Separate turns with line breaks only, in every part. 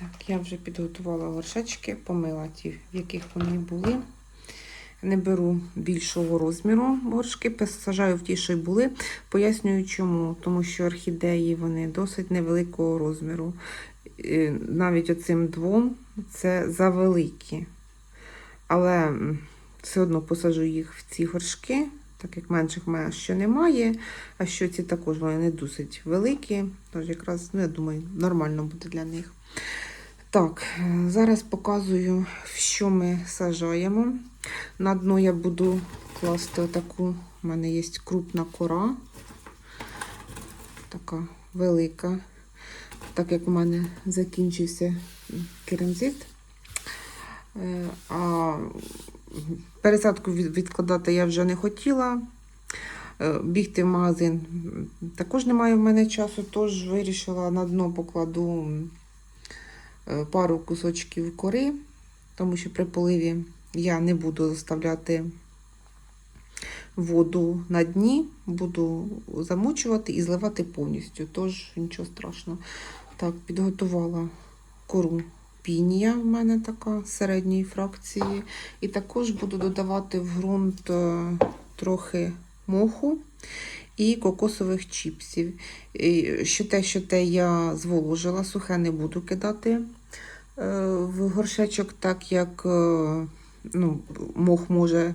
Так, я вже підготувала горшечки, помила ті, в яких вони були. Не беру більшого розміру горшки, посаджаю в ті, що й були. Пояснюю чому. Тому що орхідеї вони досить невеликого розміру. Навіть оцим двом це завеликі. Але все одно посаджу їх в ці горшки, так як менших мене ще немає. А що ці також вони досить великі. Тож якраз, ну, я думаю, нормально буде для них. Так, е, зараз показую, що ми сажаємо. На дно я буду класти отаку, у мене є крупна кора, така велика, так як у мене закінчився керамзит. Е, А пересадку відкладати я вже не хотіла. Е, Бігти в магазин також немає в мене часу, тож вирішила на дно покладу пару кусочків кори, тому що при поливі я не буду заставляти воду на дні, буду замочувати і зливати повністю, тож нічого страшного. Так, підготувала кору пінія в мене така середньої фракції. І також буду додавати в ґрунт е, трохи моху і кокосових чіпсів. І Що те, що те я зволожила, сухе не буду кидати е, в горшечок, так як е, ну, мох може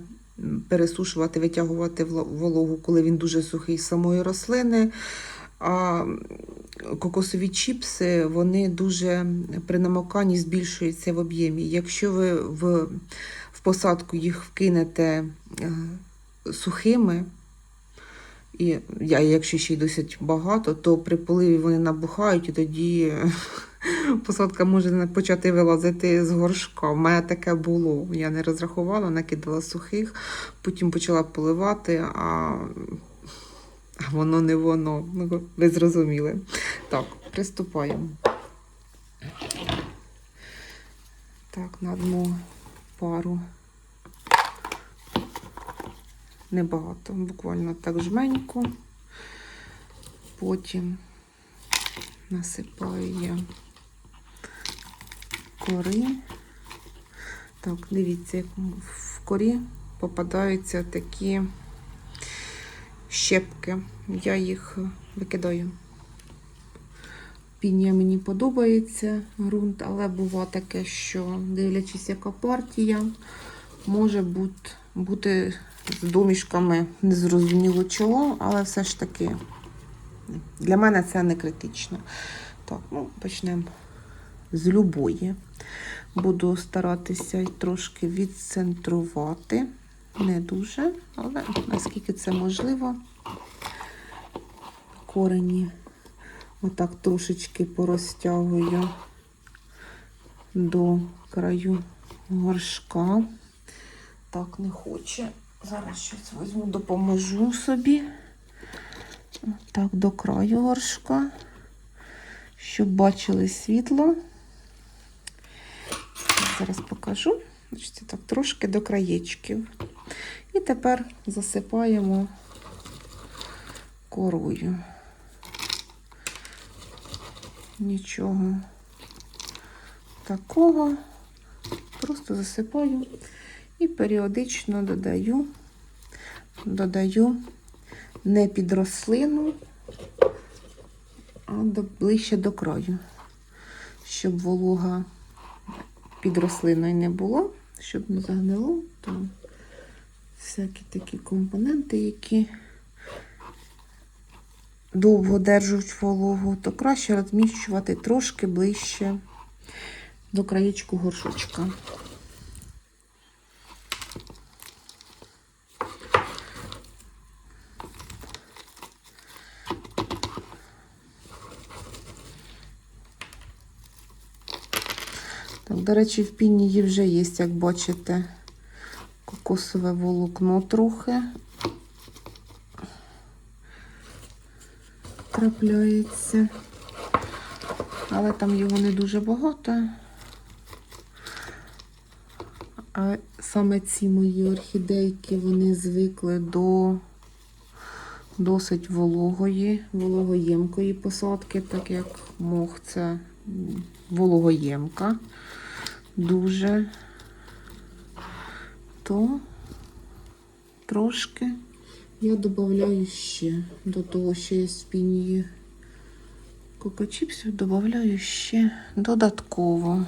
пересушувати, витягувати вологу, коли він дуже сухий з самої рослини. А кокосові чіпси вони дуже при намоканні збільшуються в об'ємі. Якщо ви в, в посадку їх вкинете е, сухими, і якщо ще й досить багато, то при поливі вони набухають, і тоді е, посадка може почати вилазити з горшка. У мене таке було. Я не розрахувала, накидала сухих, потім почала поливати, а воно не воно. Ну, ви зрозуміли. Так, приступаємо. Так, на дно пару. Небагато, буквально так жменько. Потім насипаю я кори. Так, дивіться, в корі попадаються такі щепки. Я їх викидаю. Піння мені подобається ґрунт, але бува таке, що дивлячись, яка партія, може бути з домішками незрозуміло чого, але все ж таки для мене це не критично. Так, ну, почнемо з любої. Буду старатися трошки відцентрувати. Не дуже, але наскільки це можливо, корені отак трошечки порозтягую до краю горшка. Так, не хоче. Зараз щось візьму, допоможу собі. Так, до краю горшка, щоб бачили світло. Зараз покажу. Значить, так, трошки до краєчків. І тепер засипаємо корою. Нічого такого. Просто засипаю і періодично додаю, додаю не під рослину, а до, ближче до краю, щоб волога під рослиною не було, щоб не загнило, то всякі такі компоненти, які довго держать вологу, то краще розміщувати трошки ближче до краєчку горшочка. Так, до речі, в пінії вже є, як бачите, кокосове волокно трохи трапляється. Але там його не дуже багато. А саме ці мої орхідейки, вони звикли до досить вологої, вологоємкої посадки, так як мох це вологоємка дуже, то трошки я додаю ще до того, що є в спінії кокочіпсів, додаю ще додатково,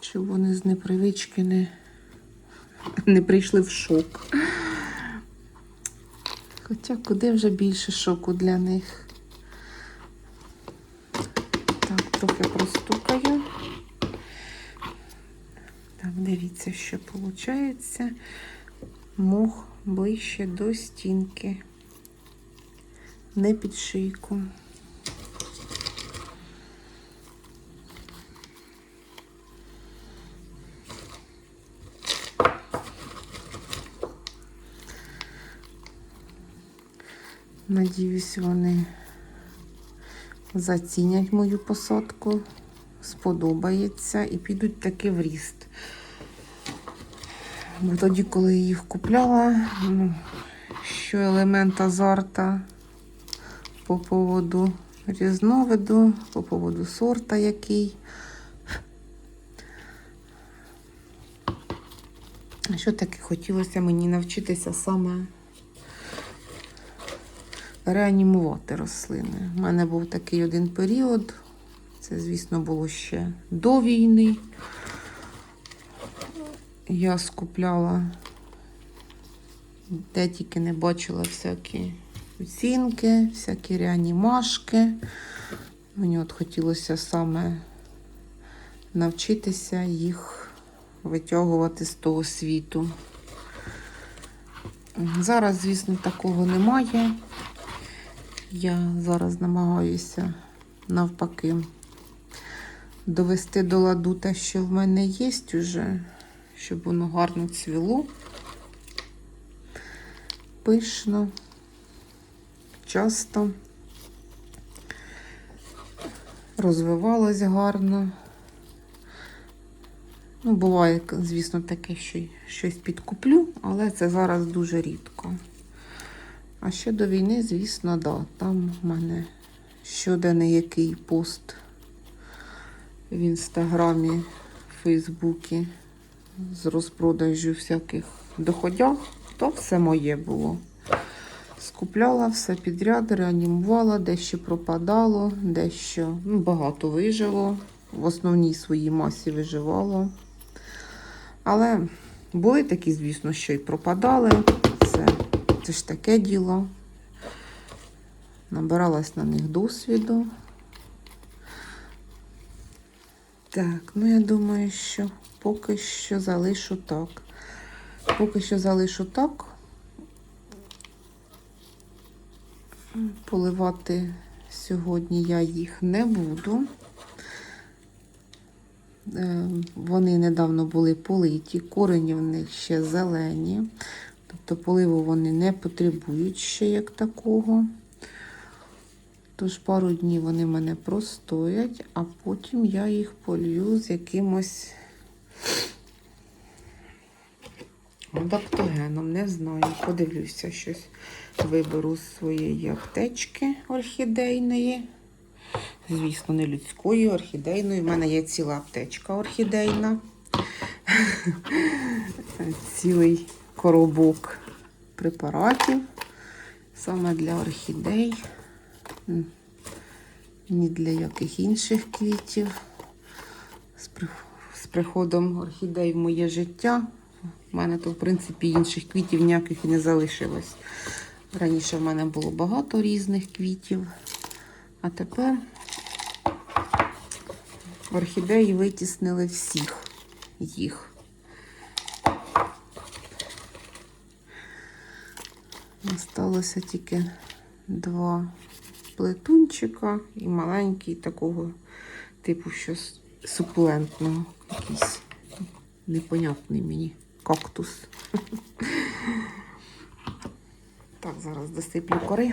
щоб вони з непривички не, не прийшли в шок. Хоча куди вже більше шоку для них. Так, трохи простукаю. Так, дивіться, що виходить. Мох ближче до стінки, не під шийку. Надіюсь, вони зацінять мою посадку, сподобається і підуть таки в ріст. Бо тоді, коли їх купляла, ну, що елемент азарта по поводу різновиду, по поводу сорта який. Що таке хотілося мені навчитися саме реанімувати рослини. У мене був такий один період. Це, звісно, було ще до війни. Я скупляла, де тільки не бачила всякі оцінки, всякі реанімашки. Мені от хотілося саме навчитися їх витягувати з того світу. Зараз, звісно, такого немає. Я зараз намагаюся навпаки довести до ладу те, що в мене є уже, щоб воно гарно цвіло, пишно, часто, розвивалось гарно. Ну, буває, звісно, таке, що щось підкуплю, але це зараз дуже рідко. А ще до війни, звісно, да, там в мене щоденний який пост в інстаграмі, в Фейсбуці з розпродажу всяких доходях, то все моє було. Скупляла все підряд, реанімувала, дещо пропадало, дещо ну, багато вижило. В основній своїй масі виживало. Але були такі, звісно, що й пропадали. Це, це ж таке діло. Набиралась на них досвіду. Так, ну я думаю, що поки що залишу так. Поки що залишу так. Поливати сьогодні я їх не буду. Е, Вони недавно були политі, корені в них ще зелені. Тобто поливу вони не потребують ще як такого. Тож пару днів вони мене простоять, а потім я їх полью з якимось адаптогеном. Не знаю, подивлюся щось. Виберу з своєї аптечки орхідейної. Звісно, не людської, орхідейної. У мене є ціла аптечка орхідейна. Цілий коробок препаратів саме для орхідей, ні для яких інших квітів. З З приходом орхідей в моє життя. У мене то, в принципі, інших квітів ніяких і не залишилось. Раніше в мене було багато різних квітів, а тепер орхідеї витіснили всіх їх. Осталося тільки два плетунчика і маленький такого типу щось сукулентного якийсь непонятний мені кактус. Так, зараз досиплю кори.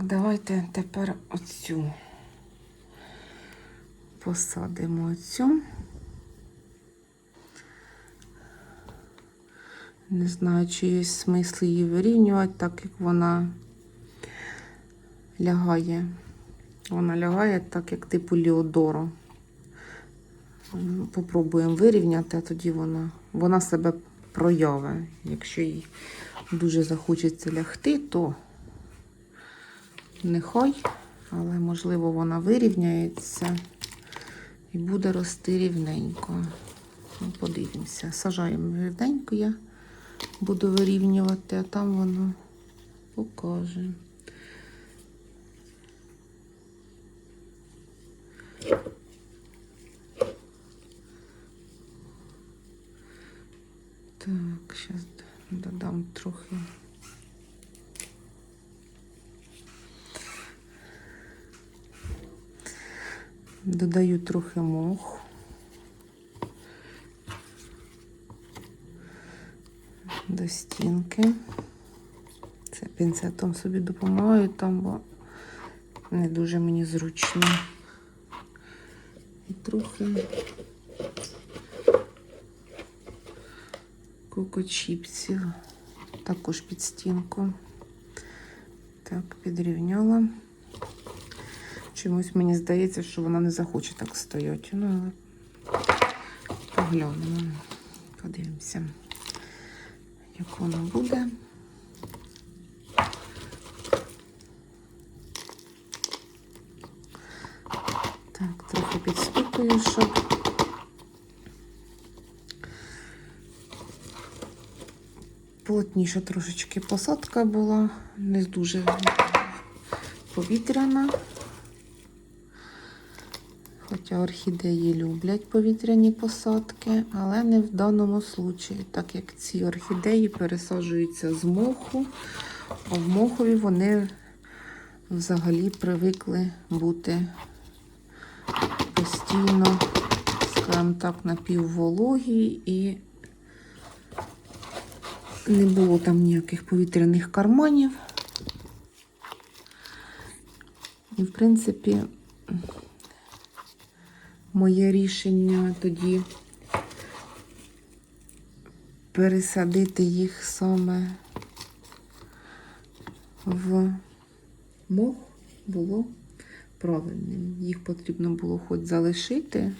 Давайте тепер оцю посадимо оцю. Не знаю, чи є смисл її вирівнювати, так як вона лягає. Вона лягає так, як типу Ліодоро. Попробуємо вирівняти, а тоді вона, вона себе проявить. Якщо їй дуже захочеться лягти, то нехай, але можливо вона вирівняється і буде рости рівненько. Ну, Подивимося. Сажаємо рівненько, я буду вирівнювати, а там воно покаже. Так, зараз додам трохи. Додаю трохи мох. До стінки. Це пінцетом собі допомагаю там, бо не дуже мені зручно. І трохи кокочіпсів. Також під стінку. Так, підрівняла. Чомусь мені здається, що вона не захоче так стояти. Ну, але поглянемо. Подивимося, як воно буде. Так, трохи підстукую, щоб плотніша трошечки посадка була, не дуже повітряна. Хоча орхідеї люблять повітряні посадки, але не в даному случаї, так як ці орхідеї пересаджуються з моху, а в мохові вони взагалі привикли бути постійно, скажімо так, напіввологі і не було там ніяких повітряних карманів. І, в принципі, моє рішення тоді пересадити їх саме в мох було правильним. Їх потрібно було хоч залишити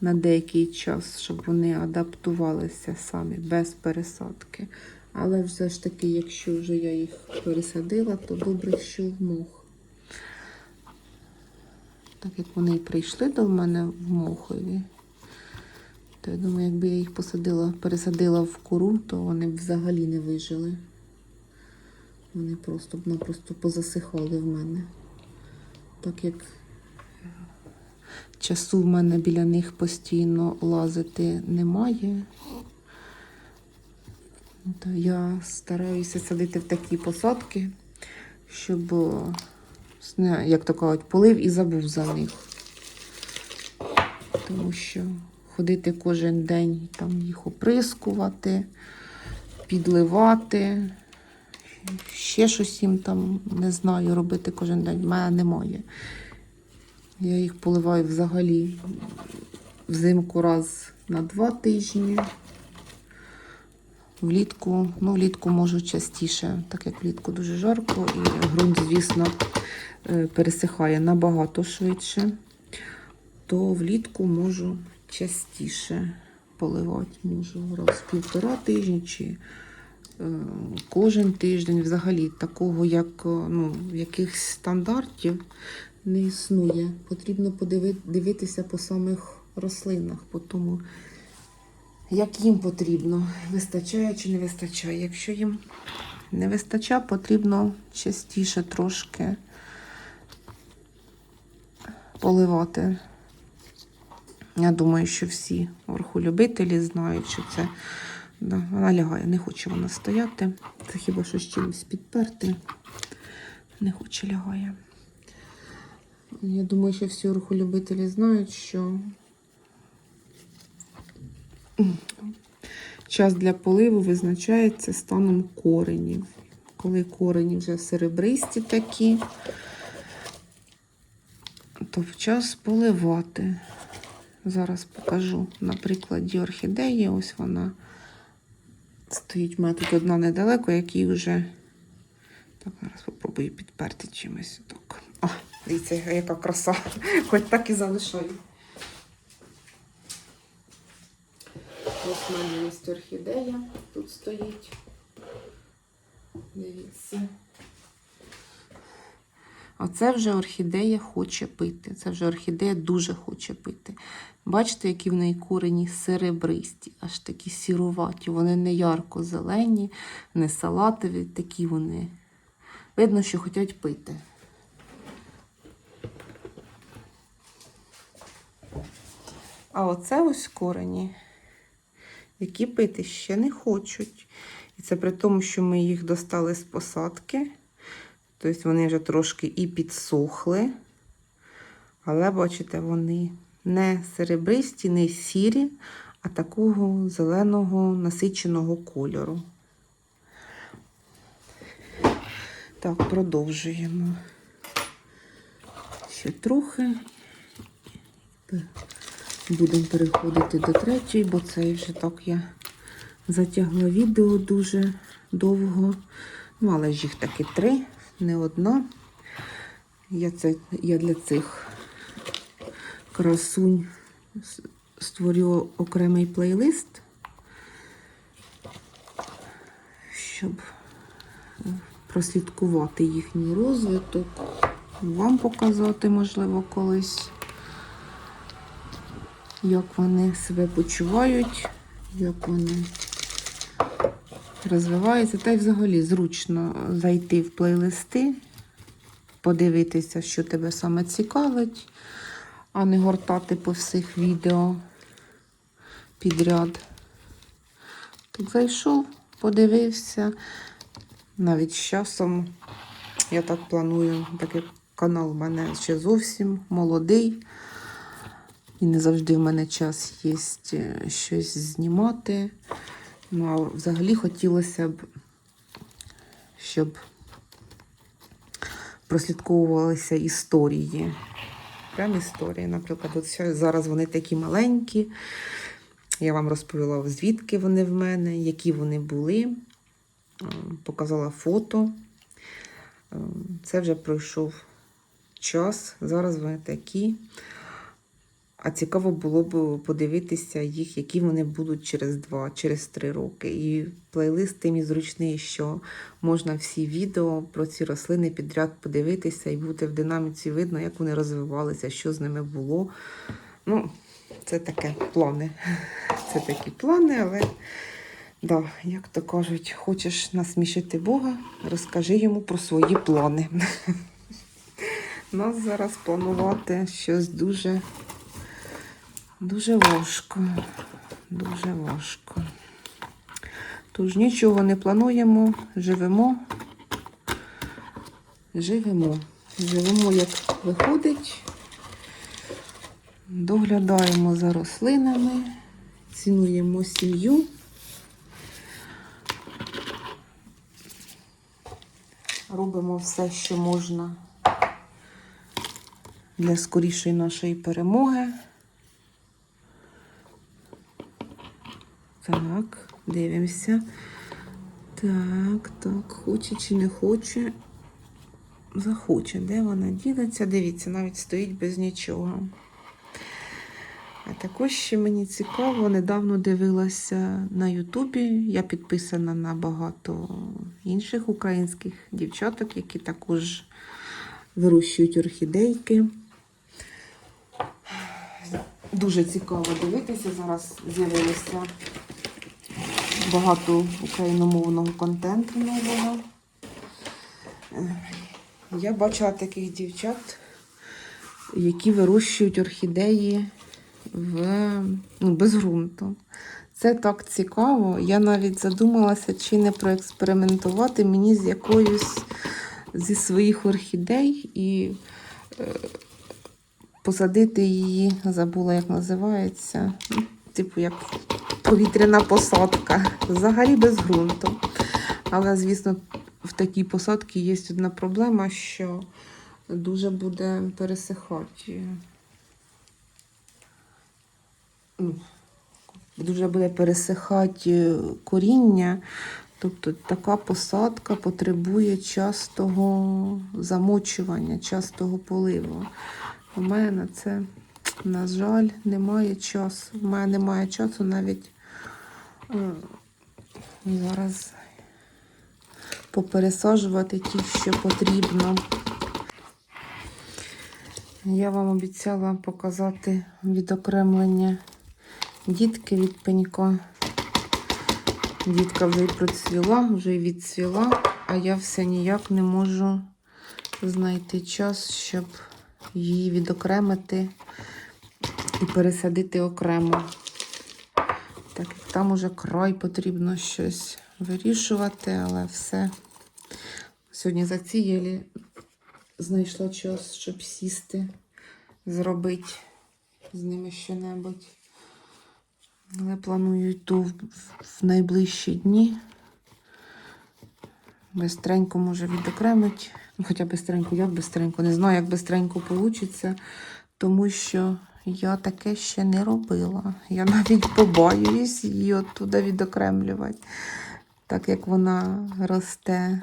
на деякий час, щоб вони адаптувалися самі без пересадки. Але все ж таки, якщо вже я їх пересадила, то добре, що в мох. Так як вони прийшли до мене в мохові, то я думаю, якби я їх посадила, пересадила в кору, то вони б взагалі не вижили. Вони просто б напросто позасихали в мене. Так як часу в мене біля них постійно лазити немає. То я стараюся садити в такі посадки, щоб, як то кажуть, полив і забув за них. Тому що ходити кожен день, там їх оприскувати, підливати, ще щось їм там не знаю, робити кожен день. В мене немає. Я їх поливаю взагалі взимку раз на два тижні. Влітку, ну, влітку можу частіше, так як влітку дуже жарко, і ґрунт, звісно, пересихає набагато швидше, то влітку можу частіше поливати. Можу раз півтора тижні чи е, кожен тиждень. Взагалі такого, як е, ну, якихось стандартів не існує. Потрібно подиви- дивитися по самих рослинах, по тому, як їм потрібно, вистачає чи не вистачає. Якщо їм не вистачає, потрібно частіше трошки поливати. Я думаю, що всі верхолюбителі знають, що це да, вона лягає, не хоче вона стояти. Це хіба що з чимось підперти. Не хоче лягає. Я думаю, що всі орхолюбителі знають, що час для поливу визначається станом коренів. коли корені вже серебристі такі, то час поливати. Зараз покажу на прикладі орхідеї. Ось вона стоїть. У мене тут одна недалеко, який вже. Так, зараз спробую підперти чимось. Так. О, дивіться, яка краса. Хоч так і залишаю. Ось в мене є орхідея. Тут стоїть. Дивіться. Оце вже орхідея хоче пити. Це вже орхідея дуже хоче пити. Бачите, які в неї корені серебристі, аж такі сіруваті. Вони не ярко-зелені, не салатові, такі вони. Видно, що хочуть пити. А оце ось корені, які пити ще не хочуть. І це при тому, що ми їх достали з посадки. Тобто вони вже трошки і підсохли. Але, бачите, вони не серебристі, не сірі, а такого зеленого насиченого кольору. Так, продовжуємо. Ще трохи. Будемо переходити до третьої, бо це вже так я затягла відео дуже довго. Ну, але ж їх таки три, не одна. Я, це, я для цих красунь створю окремий плейлист, щоб прослідкувати їхній розвиток, вам показати, можливо, колись, як вони себе почувають, як вони розвиваються. Та й взагалі зручно зайти в плейлисти, подивитися, що тебе саме цікавить, а не гортати по всіх відео підряд. Тут зайшов, подивився. Навіть з часом я так планую, так як канал в мене ще зовсім молодий. І не завжди в мене час є е, щось знімати. Ну, а взагалі хотілося б, щоб прослідковувалися історії. Прям історії, наприклад, от зараз вони такі маленькі. Я вам розповіла, звідки вони в мене, які вони були. Е, Показала фото. Е, Це вже пройшов час. Зараз вони такі. А цікаво було б подивитися їх, які вони будуть через два, через три роки. І плейлист тим і зручний, що можна всі відео про ці рослини підряд подивитися і бути в динаміці видно, як вони розвивалися, що з ними було. Ну, це таке плани. Це такі плани, але да, як то кажуть, хочеш насмішити Бога, розкажи йому про свої плани. Нас зараз планувати щось дуже. Дуже важко. Дуже важко. Тож нічого не плануємо, живемо. Живемо. Живемо, як виходить. Доглядаємо за рослинами, цінуємо сім'ю. Робимо все, що можна для скорішої нашої перемоги. Так, дивимося. Так, так, хоче чи не хоче. Захоче. Де вона ділиться? Дивіться, навіть стоїть без нічого. А також ще мені цікаво, недавно дивилася на Ютубі. Я підписана на багато інших українських дівчаток, які також вирощують орхідейки. Дуже цікаво дивитися. Зараз з'явилося багато україномовного контенту нового. Е, Я бачила таких дівчат, які вирощують орхідеї в, ну, без ґрунту. Це так цікаво. Я навіть задумалася, чи не проекспериментувати мені з якоюсь зі своїх орхідей і е, посадити її, забула, як називається. Типу, як повітряна посадка. Взагалі без ґрунту. Але, звісно, в такій посадці є одна проблема, що дуже буде пересихати. Ну, Дуже буде пересихати коріння. Тобто така посадка потребує частого замочування, частого поливу. У мене це, на жаль, немає часу. У мене немає часу навіть е, зараз попересаджувати ті, що потрібно. Я вам обіцяла показати відокремлення дітки від пенька. Дітка вже й процвіла, вже й відцвіла, а я все ніяк не можу знайти час, щоб її відокремити і пересадити окремо. Так там уже край потрібно щось вирішувати, але все. Сьогодні за ці єлі знайшла час, щоб сісти, зробити з ними що-небудь. Але планую в, в найближчі дні. Бистренько може відокремить. Ну, хоча бистренько, як бистренько, не знаю, як бистренько вийде, тому що я таке ще не робила. Я навіть побоююсь її оттуда відокремлювати, так як вона росте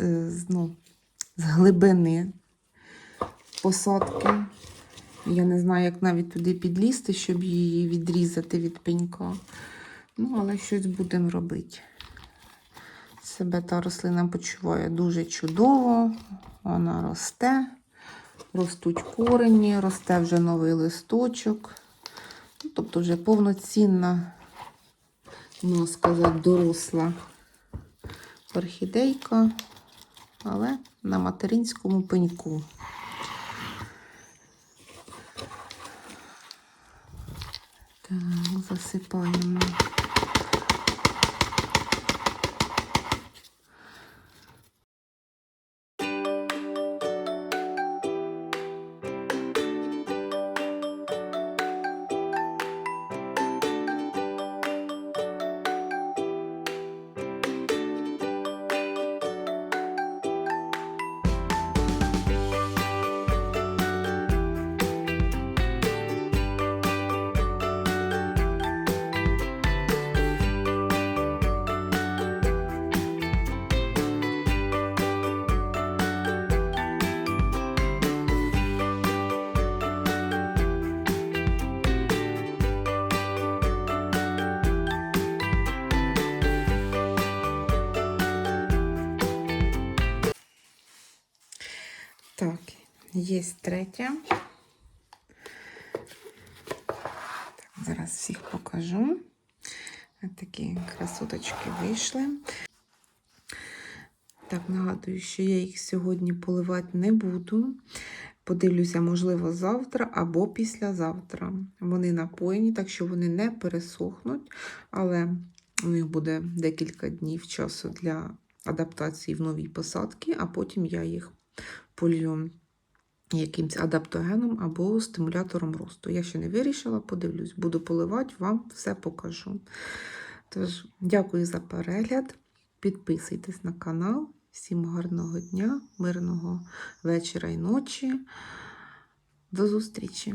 е, ну, з глибини посадки. Я не знаю, як навіть туди підлізти, щоб її відрізати від пенька. Ну, але щось будемо робити. Себе та рослина почуває дуже чудово. Вона росте, ростуть корені, росте вже новий листочок. Тобто вже повноцінна, можна сказати, доросла орхідейка, але на материнському пеньку. Так, засипаємо. Є третя. Так, зараз всіх покажу. Ось Такі красоточки вийшли. Так, нагадую, що я їх сьогодні поливати не буду. Подивлюся, можливо, завтра або післязавтра. Вони напоєні, так що вони не пересохнуть, але у них буде декілька днів часу для адаптації в новій посадці, а потім я їх полью якимсь адаптогеном або стимулятором росту. Я ще не вирішила, подивлюсь, буду поливати, вам все покажу. Тож, дякую за перегляд. Підписуйтесь на канал. Всім гарного дня, мирного вечора і ночі. До зустрічі!